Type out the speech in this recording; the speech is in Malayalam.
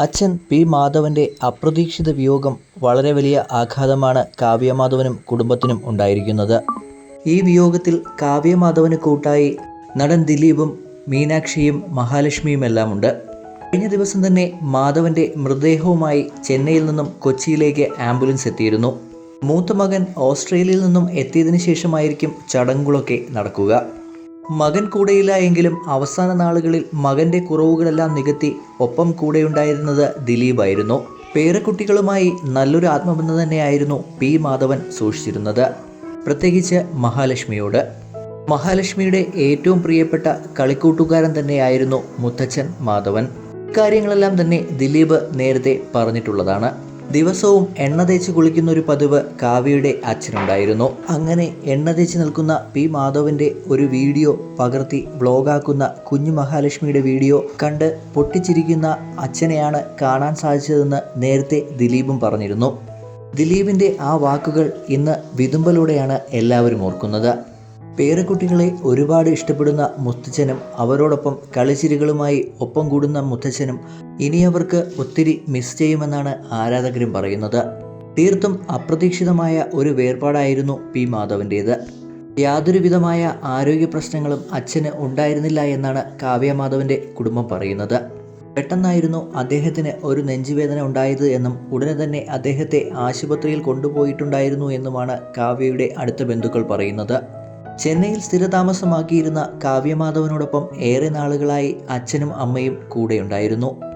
അച്ഛൻ പി മാധവന്റെ അപ്രതീക്ഷിത വിയോഗം വളരെ വലിയ ആഘാതമാണ് കാവ്യമാധവനും കുടുംബത്തിനും ഉണ്ടായിരിക്കുന്നത്. ഈ വിയോഗത്തിൽ കാവ്യമാധവന് കൂട്ടായി നടൻ ദിലീപും മീനാക്ഷിയും മഹാലക്ഷ്മിയുമെല്ലാം ഉണ്ട് കഴിഞ്ഞ ദിവസം തന്നെ മാധവന്റെ മൃതദേഹവുമായി ചെന്നൈയിൽ നിന്നും കൊച്ചിയിലേക്ക് ആംബുലൻസ് എത്തിയിരുന്നു. മൂത്ത മകൻ ഓസ്ട്രേലിയയിൽ നിന്നും എത്തിയതിനു ശേഷമായിരിക്കും ചടങ്ങുകളൊക്കെ നടക്കുക. മകൻ കൂടെയില്ല എങ്കിലും അവസാന നാളുകളിൽ മകന്റെ കുറവുകളെല്ലാം നികത്തി ഒപ്പം കൂടെയുണ്ടായിരുന്നത് ദിലീപായിരുന്നു. പേരക്കുട്ടികളുമായി നല്ലൊരു ആത്മബന്ധം തന്നെയായിരുന്നു പി മാധവൻ സൂക്ഷിച്ചിരുന്നത്. പ്രത്യേകിച്ച് മഹാലക്ഷ്മിയോട്. മഹാലക്ഷ്മിയുടെ ഏറ്റവും പ്രിയപ്പെട്ട കളിക്കൂട്ടുകാരൻ തന്നെയായിരുന്നു മുത്തച്ഛൻ മാധവൻ. കാര്യങ്ങളെല്ലാം തന്നെ ദിലീപ് നേരത്തെ പറഞ്ഞിട്ടുള്ളതാണ്. ദിവസവും എണ്ണ തേച്ച് കുളിക്കുന്ന ഒരു പതിവ് കാവ്യയുടെ അച്ഛനുണ്ടായിരുന്നു. അങ്ങനെ എണ്ണ തേച്ച് നിൽക്കുന്ന പി മാധവന്റെ ഒരു വീഡിയോ പകർത്തി വ്ളോഗാക്കുന്ന കുഞ്ഞു മഹാലക്ഷ്മിയുടെ വീഡിയോ കണ്ട് പൊട്ടിച്ചിരിക്കുന്ന അച്ഛനെയാണ് കാണാൻ സാധിച്ചതെന്ന് നേരത്തെ ദിലീപും പറഞ്ഞിരുന്നു. ദിലീപിന്റെ ആ വാക്കുകൾ ഇന്ന് വിതുമ്പലൂടെയാണ് എല്ലാവരും ഓർക്കുന്നത്. പേരക്കുട്ടികളെ ഒരുപാട് ഇഷ്ടപ്പെടുന്ന മുത്തച്ഛനും അവരോടൊപ്പം കളിച്ചിരികളുമായി ഒപ്പം കൂടുന്ന മുത്തച്ഛനും ഇനി അവർക്ക് ഒത്തിരി മിസ് ചെയ്യുമെന്നാണ് ആരാധകരും പറയുന്നത്. തീർത്തും അപ്രതീക്ഷിതമായ ഒരു വേർപാടായിരുന്നു പി മാധവന്റേത് യാതൊരുവിധമായ ആരോഗ്യ പ്രശ്നങ്ങളും അച്ഛന് ഉണ്ടായിരുന്നില്ല എന്നാണ് കാവ്യ മാധവന്റെ കുടുംബം പറയുന്നത്. പെട്ടെന്നായിരുന്നു അദ്ദേഹത്തിന് ഒരു നെഞ്ചുവേദന ഉണ്ടായത് എന്നും ഉടനെ തന്നെ അദ്ദേഹത്തെ ആശുപത്രിയിൽ കൊണ്ടുപോയിട്ടുണ്ടായിരുന്നു എന്നുമാണ് കാവ്യയുടെ അടുത്ത ബന്ധുക്കൾ പറയുന്നത്. ചെന്നൈയിൽ സ്ഥിരതാമസമാക്കിയിരുന്ന കാവ്യമാധവനോടൊപ്പം ഏറെ നാളുകളായി അച്ഛനും അമ്മയും കൂടെയുണ്ടായിരുന്നു.